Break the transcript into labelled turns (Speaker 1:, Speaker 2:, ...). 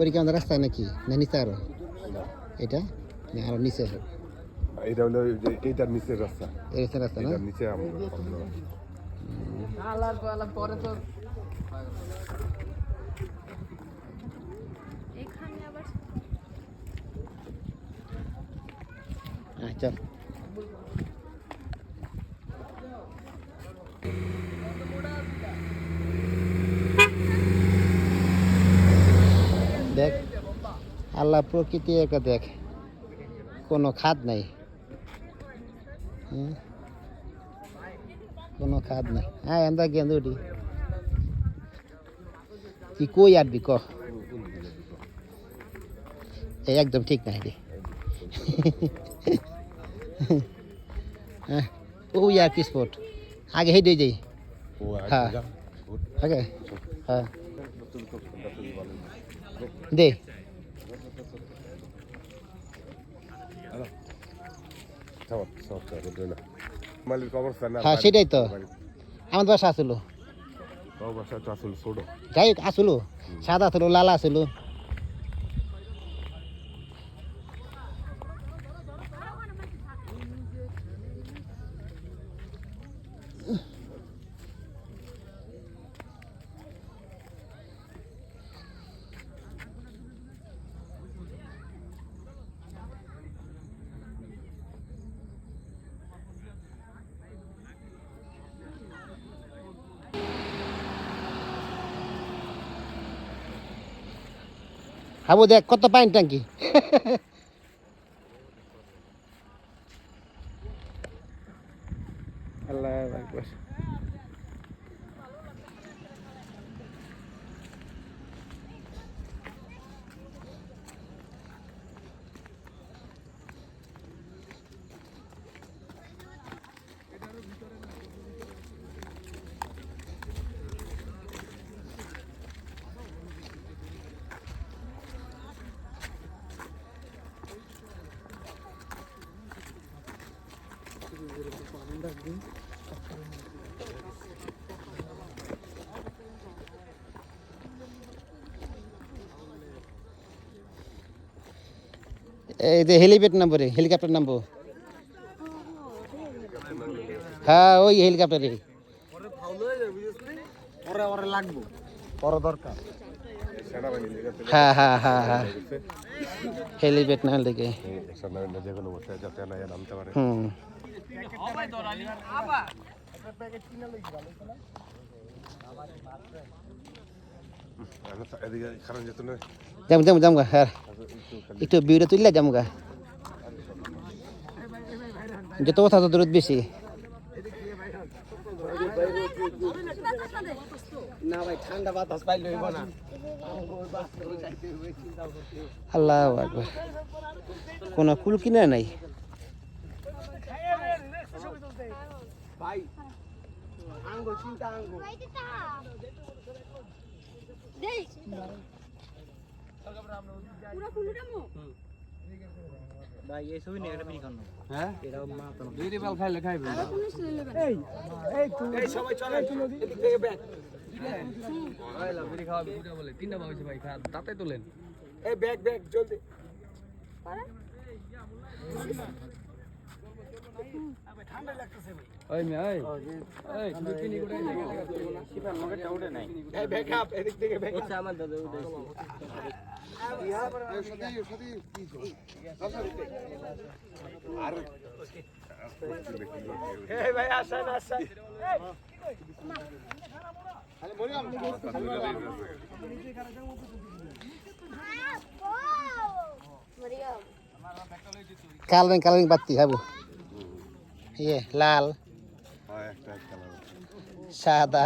Speaker 1: ওই কি আমাদের রাস্তা নাকি? না নিচে আরও? এটা? না আরও নিচে
Speaker 2: এটা হলো এইটার নিচের রাস্তা।
Speaker 1: এই রাস্তা রাস্তা না?
Speaker 2: নিচে আমরা
Speaker 3: পরে তো
Speaker 1: চল। দেখ, আল্লাহ প্রকৃতি একটা দেখ, কোনো খাদ নাই। কোনো খাদ নাই। হ্যাঁ এন্দা গেন্দুটি তুই কই আটবি ক? এই একদম ঠিক নাই রে হ্যাঁ ও ইয়ার কি স্পট আগে হেঁটে যাই।
Speaker 2: ও
Speaker 1: হ্যাঁ।
Speaker 2: আগে
Speaker 1: হ্যাঁ। দে। হ্যাঁ, সেটাই তো। আমার বাসা আসলো। যাই হোক আসলো। সাদা আসলো লাল আসলো। হাবু দেখ কত পাইন ট্যাঙ্কি? আল্লাহ এই যে হেলিপ্যাড নাম্বারে হেলিকপ্টার নাম্বো হ্যাঁ ওই হেলিকপ্টারে।
Speaker 2: সেনাবাহিনী লেগে চলে
Speaker 1: হ্যাঁ হ্যাঁ হ্যাঁ হ্যাঁ। হেলিপ্যাড না
Speaker 2: সেনাবাহিনী যে কোনো অবস্থায় যাতে
Speaker 1: যাম যাম যাম গা হ্যাঁ। একটু বিউটা তুললে যাম গা। যত কথা, তত দূরত বেশি। আল্লাহ আকবার। কোনো কুল কিনে নাই?
Speaker 3: খাইলে খাইবে। বিড়ি খাওয়া বিড়ি বলে তিনটা ভাবছে ভাই খা তাতে তোলেন ওই মে ওই। ওই তুমি কিনি করে শিপার মগেরটা উঠে নাই এই এদিক থেকে আমার দাদা
Speaker 1: কালারিং কালারিং বাতি ইয়ে
Speaker 2: হ্যাঁ
Speaker 1: সাদা।
Speaker 2: লাল সাদা।